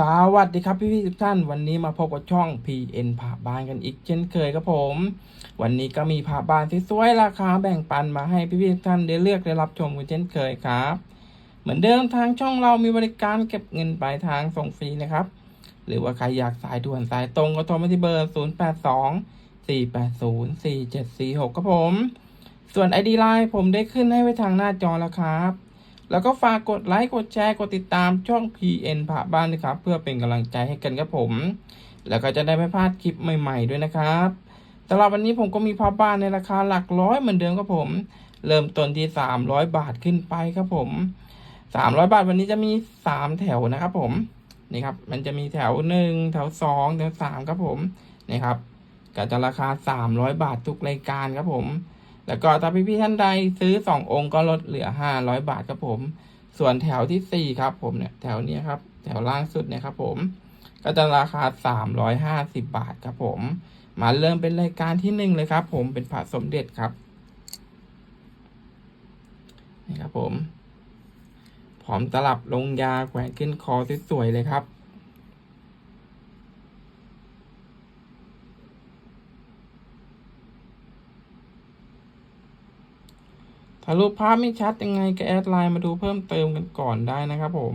สวัสดีครับพี่พี่ทุกท่านวันนี้มาพบกับช่อง PN ผ่าบ้านกันอีกเช่นเคยครับผม วันนี้ก็มีผ่าบ้านที่สวยๆราคาแบ่งปันมาให้พี่พี่ทุกท่านได้เลือกได้รับชมกันเช่นเคยครับ เหมือนเดิมทางช่องเรามีบริการเก็บเงินปลายทางส่งฟรีนะครับ หรือว่าใครอยากสายด่วนสายตรงก็โทรมาที่เบอร์ 0 8 2 4 8 0 4 7 4 6ครับผม ส่วน ID Line ผมได้ขึ้นให้ไว้ทางหน้าจอแล้วครับ แล้วก็ฝากกดไลค์กดแชร์กดติดตามช่อง PN ผ่าบ้านนะครับ เพื่อเป็นกำลังใจให้กันครับผม แล้วก็จะได้ไม่พลาดคลิปใหม่ ๆ ด้วยนะครับสำหรับวันนี้ผมก็มีผ้าบ้านในราคาหลักร้อยเหมือนเดิมครับผม เริ่มต้นที่ 300 บาทขึ้นไปครับผม 300 บาทวันนี้จะมี 3 แถวนะครับผมนี่ครับมันจะมีแถว 1 แถว 2 แถว 3 ครับผมนี่ครับก็จะราคา 300 บาททุกรายการครับผม แล้วก็ถ้าพี่ๆท่านใดซื้อ 2 องค์ก็ลดเหลือ 500 บาทครับผม ส่วนแถวทีสี่4 ครับผมเนี่ยแถวเนี้ยครับ แถวล่างสุดเนี่ยครับผม ก็จะราคา 350 บาทครับผม มาเริ่มเป็นรายการที่หนึ่งเลยครับ ผมเป็นพระสมเด็จครับนี่ครับผม พร้อมตลับลงยาแขวนขึ้นคอสวยๆเลยครับ ถ้ารูปภาพไม่ชัดยังไงก็แอดไลน์มาดูเพิ่มเติมกันก่อนได้นะครับผม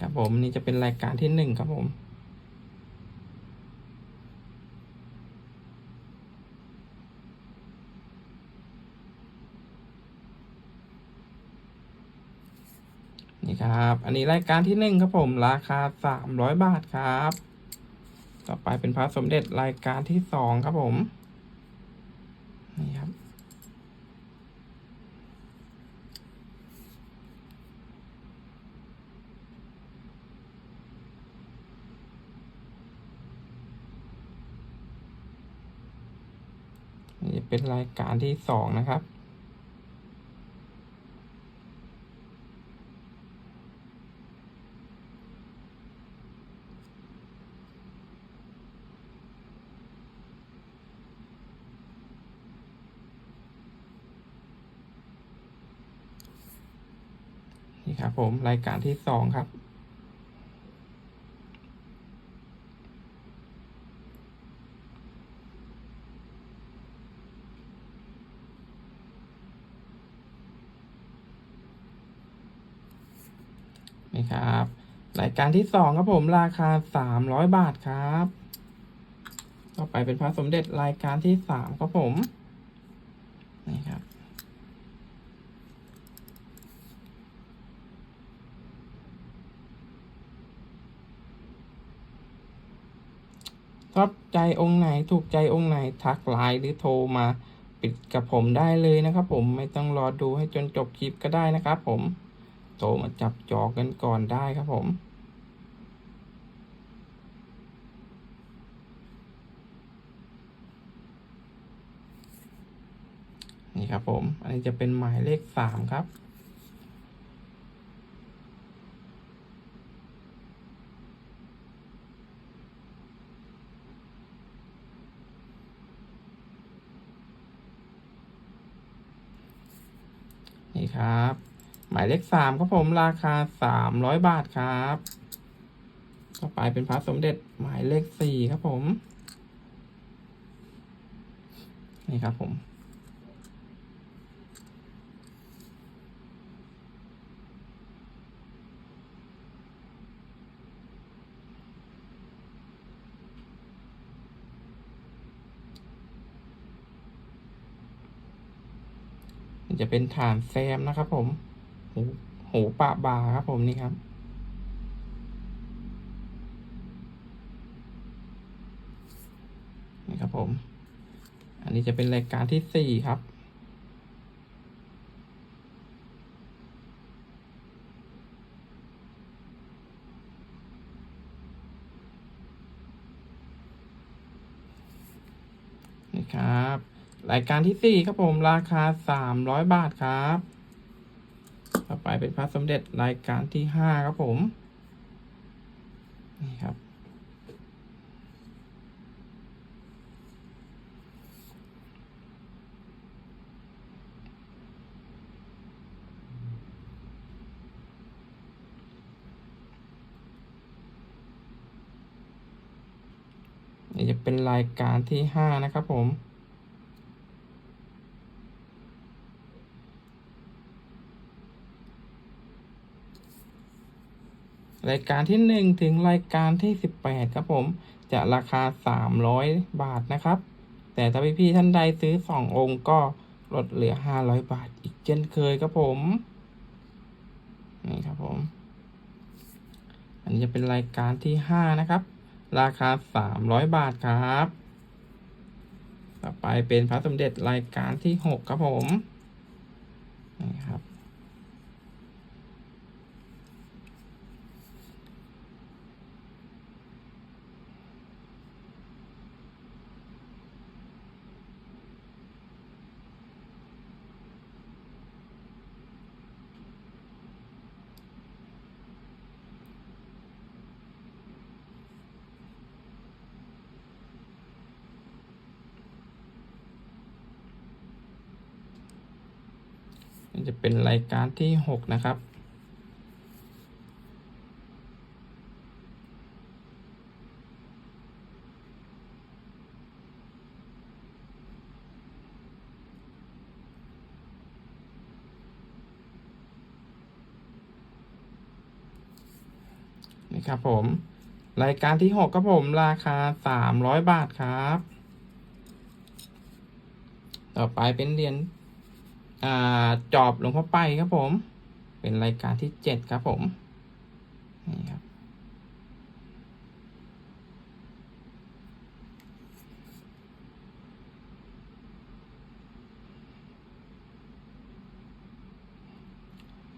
ครับผมนี่จะเป็นรายการที่หนึ่งครับผม นี่ ครับ อันนี้รายการที่หนึ่งครับผมราคาสามร้อยบาทครับ ต่อไปเป็นพระสมเด็จรายการที่สองครับผม นี่ครับ นี่เป็นรายการที่สองนะครับ นี่ครับ ผมรายการที่สองครับ นี่ครับ รายการที่สองครับผมราคาสามร้อยบาทครับ ต่อไปเป็นพระสมเด็จรายการที่สามครับผม นี่ครับ ชอบใจองค์ไหนถูกใจองค์ไหนทักไลน์หรือโทรมาปิดกับผมได้เลยนะครับ ผมไม่ต้องรอดูให้จนจบคลิปก็ได้นะครับ ผมโทรมาจับจอกันก่อนได้ครับผมนี่ครับผม อันนี้จะเป็นหมายเลขสามครับ นี่ครับ หมายเลขสามครับผมราคาสามร้อยบาทครับ ต่อไปเป็นพระสมเด็จหมายเลขสี่ครับผม นี่ครับผม จะเป็นฐานแซมนะครับ ผมหูหูปะบาครับ ผมนี่ครับนี่ครับผม อันนี้จะเป็นรายการที่สี่ครับ นี่ครับ รายการที่สี่ครับผมราคาสามร้อยบาทครับ ต่อไปเป็นพระสมเด็จรายการที่ห้าครับผม นี่ครับ นี่จะเป็นรายการที่ห้านะครับผม รายการที่หนึ่งถึงรายการที่สิบแปดครับผม จะราคาสามร้อยบาทนะครับ แต่ถ้าพี่ๆท่านใดซื้อสององค์ก็ลดเหลือห้าร้อยบาทอีกเช่นเคยครับผม นี่ครับผม อันนี้จะเป็นรายการที่ห้านะครับ ราคาสามร้อยบาทครับ ต่อไปเป็นพระสมเด็จรายการที่หกครับผม นี่ครับ จะเป็นรายการที่หกนะครับ นี่ครับผม รายการที่หกครับผม ราคาสามร้อยบาทครับ ต่อไปเป็นเหรียญ จอบหลวงพ่อไปครับผม เป็นรายการที่เจ็ดครับผมนี่ครับ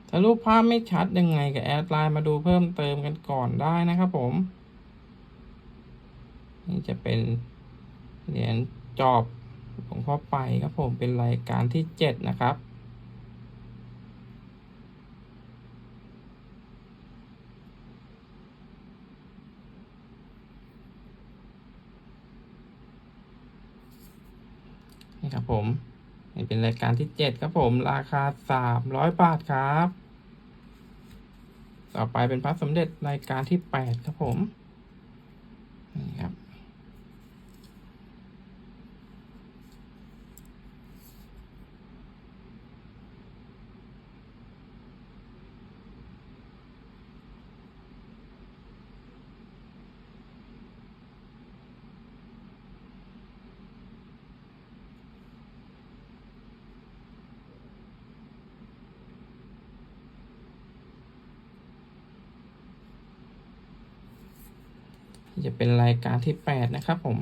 ถ้ารูปภาพไม่ชัดยังไงก็แอดไลน์มาดูเพิ่มเติมกันก่อนได้นะครับผม นี่จะเป็นเหรียญจอบ หลวงพ่อไปครับผมเป็นรายการที่เจ็ดนะครับ นี่ครับผมนี่เป็นรายการที่เจ็ดครับผมราคาสามร้อยบาทครับ ต่อไปเป็นพระสมเด็จรายการที่แปดครับผม นี่ครับ จะ เป็นรายการที่แปดนะครับผม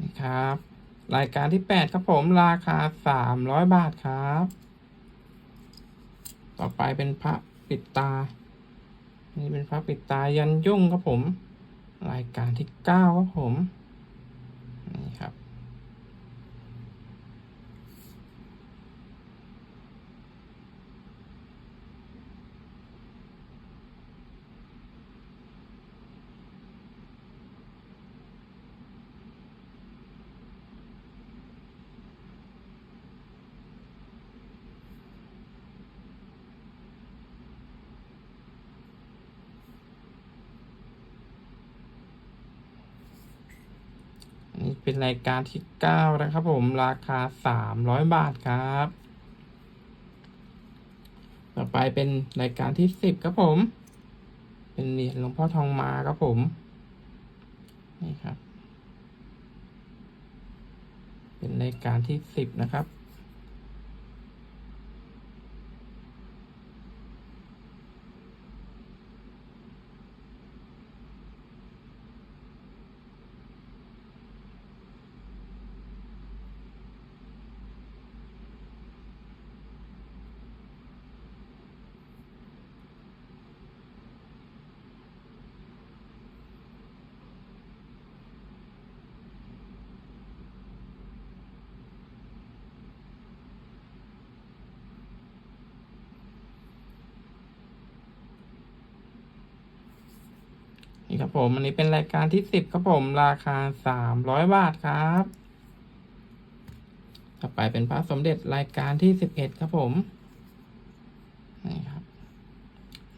นี่ครับ รายการที่แปดครับผมราคาสามร้อยบาทครับ ต่อไปเป็นพระปิดตา นี่เป็นพระปิดตายันยุ่งครับผม รายการที่เก้าครับผม นี่ครับ นี่ เป็นรายการที่เก้านะครับผมราคาสามร้อยบาทครับ ต่อไปเป็นรายการที่สิบครับผม เป็นเหรียญหลวงพ่อทองมาครับผม นี่ครับ เป็นรายการที่สิบนะครับ ครับผมอันนี้เป็นรายการที่สิบครับผมราคาสามร้อยบาทครับต่อไปเป็นพระสมเด็จรายการที่สิบเอ็ดครับผมนี่ครับ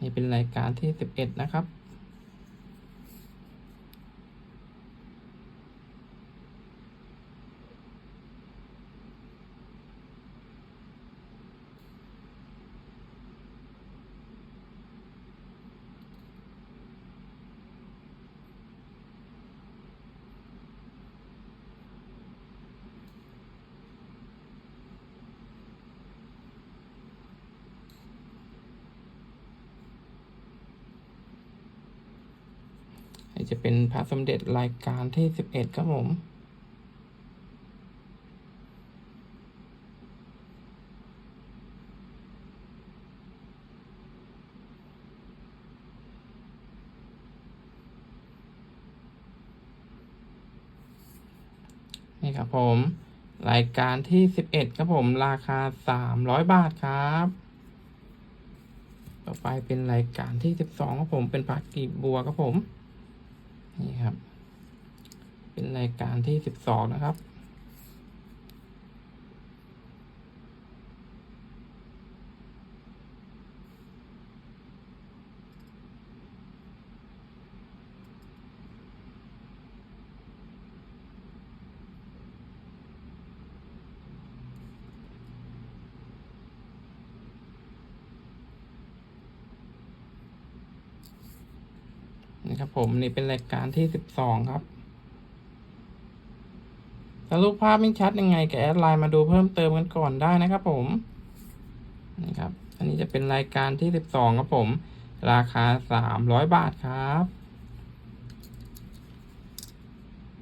นี่เป็นรายการที่สิบเอ็ดนะครับ นี่จะเป็นพระสมเด็จรายการที่สิบเอ็ดครับผมนี่ครับผม รายการที่สิบเอ็ดครับผม ราคาสามร้อยบาทครับ ต่อไปเป็นรายการที่สิบสองครับผมเป็นปากกีบบัวครับผม นี่ครับ เป็นรายการที่สิบสองนะครับ ผมนี่เป็นรายการที่สิบสองครับถ้ารูปภาพไม่ชัดยังไงก็แอดไลน์มาดูเพิ่มเติมกันก่อนได้นะครับผมนี่ครับ อันนี้จะเป็นรายการที่สิบสองครับผม ราคาสามร้อยบาทครับ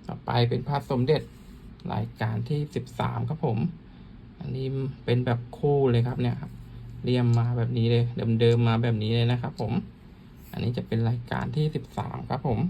ต่อไปเป็นภาพสมเด็จรายการที่สิบสามครับผม อันนี้เป็นแบบคู่เลยครับเนี่ยครับ เรียมมาแบบนี้เลย เดิมๆมาแบบนี้เลยนะครับผม อันนี้จะเป็นรายการที่สิบสามครับผม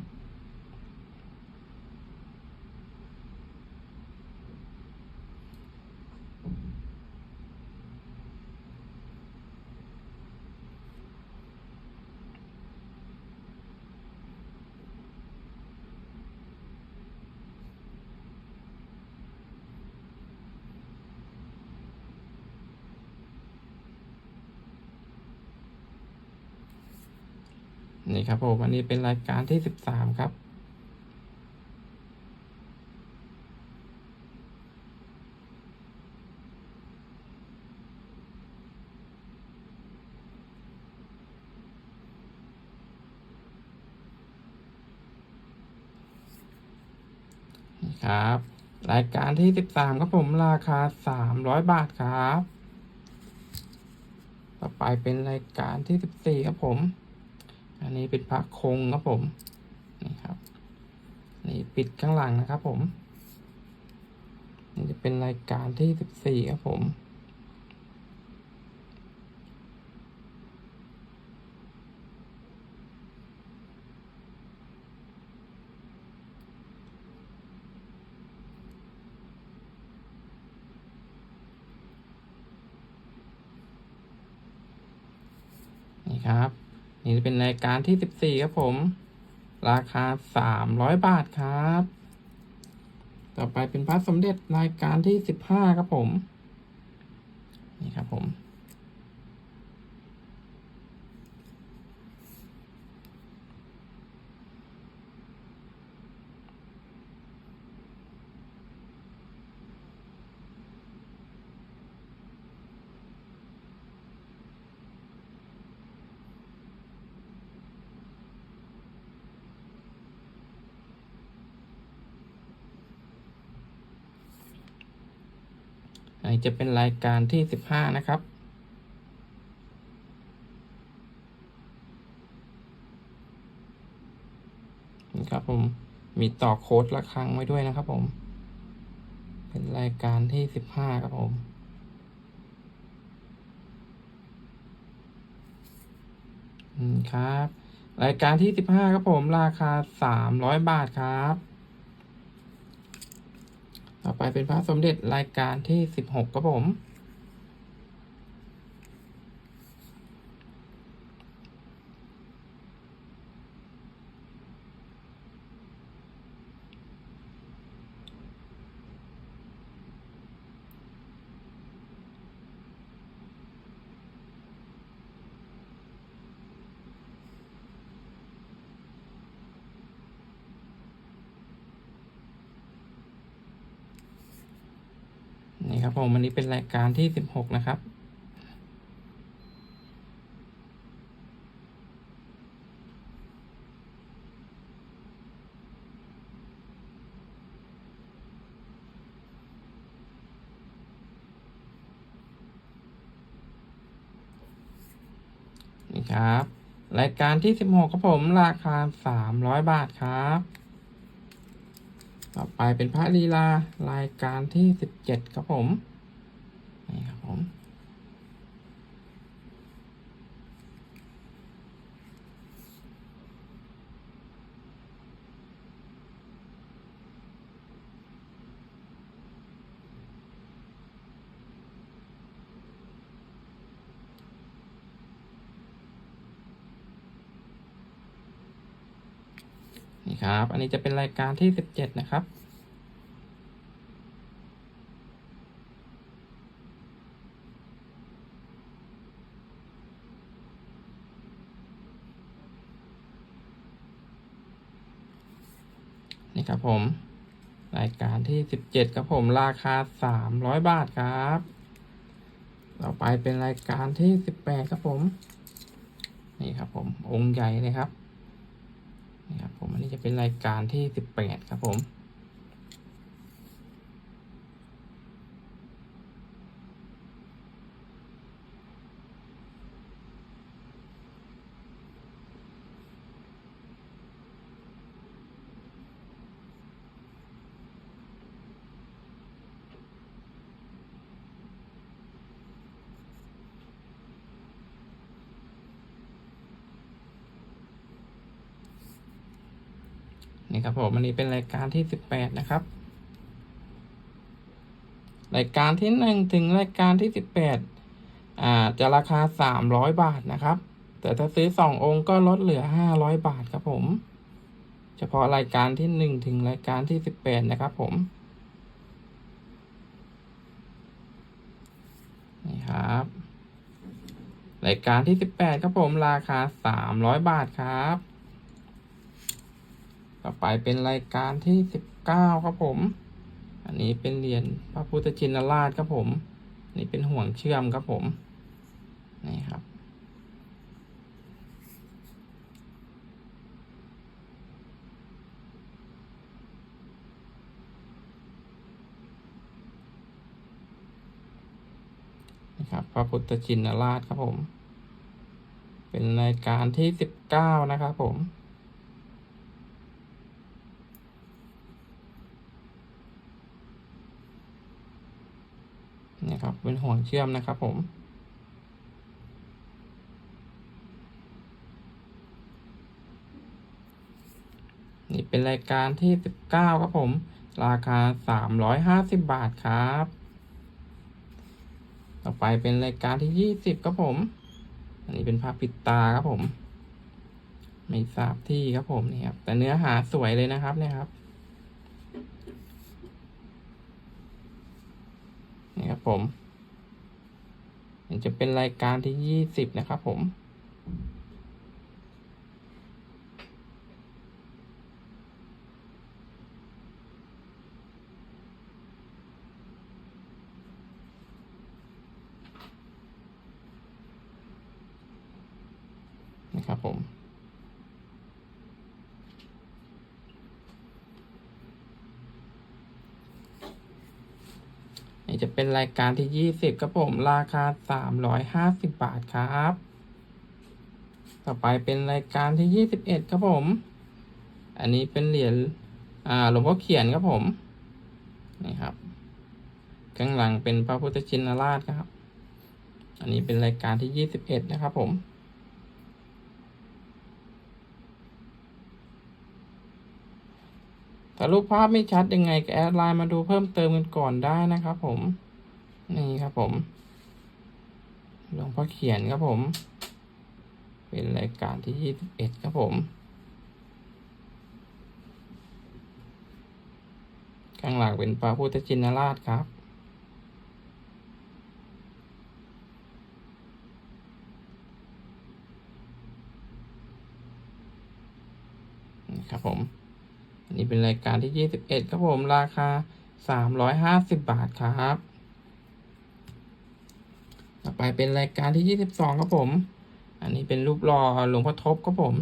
นี่ครับผมอันนี้เป็นรายการที่สิบสามครับ นี่ครับ รายการที่สิบสามครับผมราคาสามร้อยบาทครับ ต่อไปเป็นรายการที่สิบสี่ครับผม อันนี้เป็นพระคงครับผม นี่ครับ นี่ปิดข้างหลังนะครับผม นี่จะเป็นรายการที่สิบสี่ครับผมนี่ครับ นี่จะเป็นรายการที่สิบสี่ครับผม ราคาสามร้อยบาทครับ ต่อไปเป็นพระสมเด็จรายการที่สิบห้าครับผม นี่ครับผม อันนี้ จะเป็นรายการที่สิบห้านะครับ นี่ครับผม มีต่อโค้ดระฆังไว้ด้วยนะครับผม เป็นรายการที่สิบห้าครับผมอืมครับ รายการที่สิบห้าครับผม ราคาสามร้อยบาทครับ ต่อไปเป็นพระสมเด็จรายการที่สิบหกครับผม ครับผมอันนี้เป็นรายการที่สิบหกนะครับ นี่ครับ รายการที่สิบหกครับผมราคาสามร้อยบาทครับ ต่อไปเป็นพระลีลารายการที่สิบเจ็ดครับผม นี่ครับผม นี่ ครับ อันนี้จะเป็นรายการที่สิบเจ็ดนะครับ นี่ครับผม รายการที่สิบเจ็ดครับผมราคาสามร้อยบาทครับต่อไปเป็นรายการที่สิบแปดครับผม นี่ครับผม องค์ใหญ่เลยครับ นี่ครับผม อันนี้จะ เป็นรายการที่สิบแปดครับผม นี่ครับผมอันนี้เป็นรายการที่สิบแปดนะครับ รายการที่หนึ่งถึงรายการที่สิบแปดอ่าจะราคาสามร้อยบาทนะครับ แต่ถ้าซื้อสององค์ก็ลดเหลือห้าร้อยบาทครับผม เฉพาะรายการที่หนึ่งถึงรายการที่สิบแปดนะครับผมนี่ครับรายการที่สิบแปดครับผมราคาสามร้อยบาทครับ ต่อไปเป็นรายการที่สิบเก้าครับผม อันนี้เป็นเหรียญพระพุทธชินราชครับผม นี่เป็นห่วงเชื่อมครับผม นี่ครับ นี่ครับ พระพุทธชินราชครับผม เป็นรายการที่สิบเก้านะครับผม นี่ครับ เชื่อมนะครับผม นี่เป็นรายการที่สิบเก้าครับผม ราคาสามร้อยห้าสิบบาทครับ ต่อไปเป็นรายการที่ยี่สิบครับผม อันนี้เป็นภาพปิดตาครับผม ไม่ทราบที่ครับผมนี่ครับ แต่เนื้อหาสวยเลยนะครับเนี่ยครับนี่ครับผม จะเป็นรายการที่ยี่สิบนะครับผมนะครับผม นี่จะเป็นรายการที่ยี่สิบครับผมราคาสามร้อยห้าสิบบาทครับ ต่อไปเป็นรายการที่ยี่สิบเอ็ดครับผม อันนี้เป็นเหรียญอ่าหลวงพ่อเขียนครับผมนี่ครับข้างหลังเป็นพระพุทธชินราชครับ อันนี้เป็นรายการที่ยี่สิบเอ็ดนะครับผม ถ้ารูปภาพไม่ชัดยังไงแอดไลน์มาดูเพิ่มเติมกันก่อนได้นะครับผม นี่ครับผม หลวงพ่อเขียนครับผม เป็นรายการที่ยี่สิบเอ็ดครับผม ข้างหลังเป็นพระพุทธชินราชครับนี่ครับผม อันนี้เป็นรายการที่ยี่สิบเอ็ดครับผม ราคาสามร้อยห้าสิบบาทครับ ต่อไปเป็นรายการที่ยี่สิบสองครับผม อันนี้เป็นรูปหล่อหลวงพ่อทบครับผม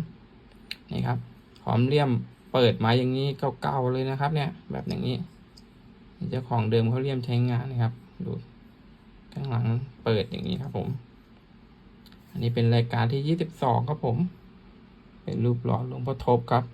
นี่ครับหอมเลี่ยมเปิดมาอย่างนี้เก่าๆเลยนะครับ เนี่ย แบบอย่างนี้เจ้าของเดิมเขาเลี่ยมใช้งานนะครับ ดูข้างหลังเปิดอย่างนี้ครับผม อันนี้เป็นรายการที่ยี่สิบสองครับผม เป็นรูปหล่อหลวงพ่อทบครับ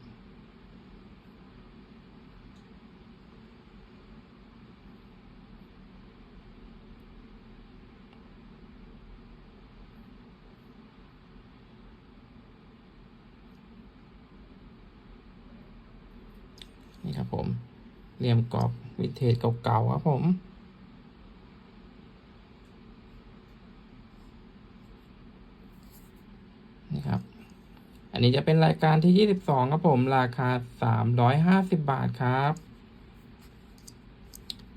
นี่ ครับผมเหลี่ยมกรอบวิเทจเก่าๆครับผมนี่ครับ อันนี้จะเป็นรายการที่ยี่สิบสองครับผม ราคาสามร้อยห้าสิบบาทครับ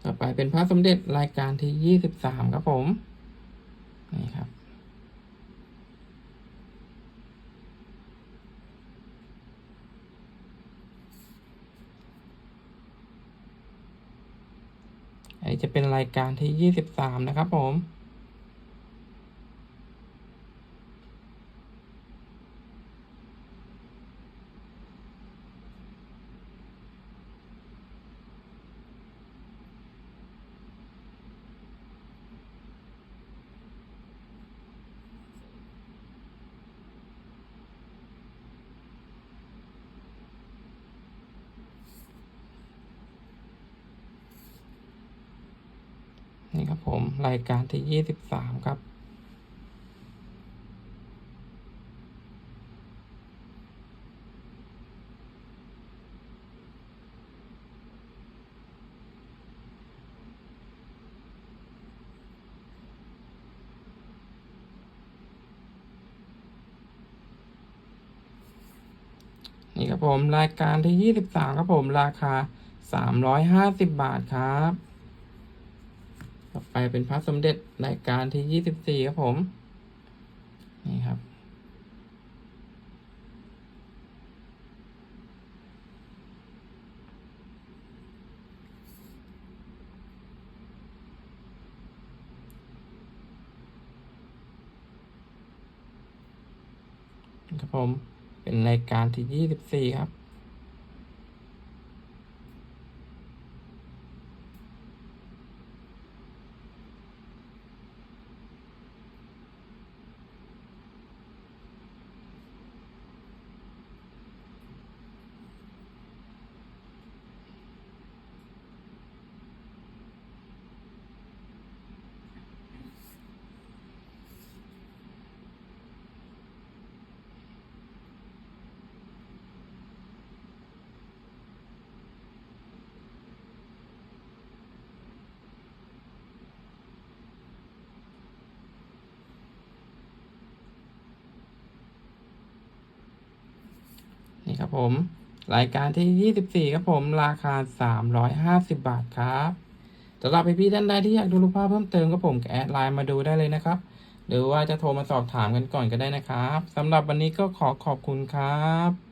ต่อไปเป็นพระสมเด็จรายการที่ยี่สิบสามครับผม นี่ครับ อันนี้จะเป็นรายการที่ 23 นะครับผม นี่ ครับผม รายการที่ยี่สิบสามครับ นี่ครับผม รายการที่ยี่สิบสามครับผม ราคาสามร้อยห้าสิบบาทครับ ต่อไปเป็นพระสมเด็จรายการที่ยี่สิบสี่ครับผม นี่ครับ ครับผม เป็นรายการที่ยี่สิบสี่ครับ ครับผม รายการที่ยี่สิบสี่ครับผม ราคาสามร้อยห้าสิบบาทครับสำหรับพี่ๆท่านใดที่อยากดูรูปภาพเพิ่มเติมก็ผมแอดไลน์มาดูได้เลยนะครับ หรือว่าจะโทรมาสอบถามกันก่อนก็ได้นะครับสำหรับวันนี้ก็ขอขอบคุณครับ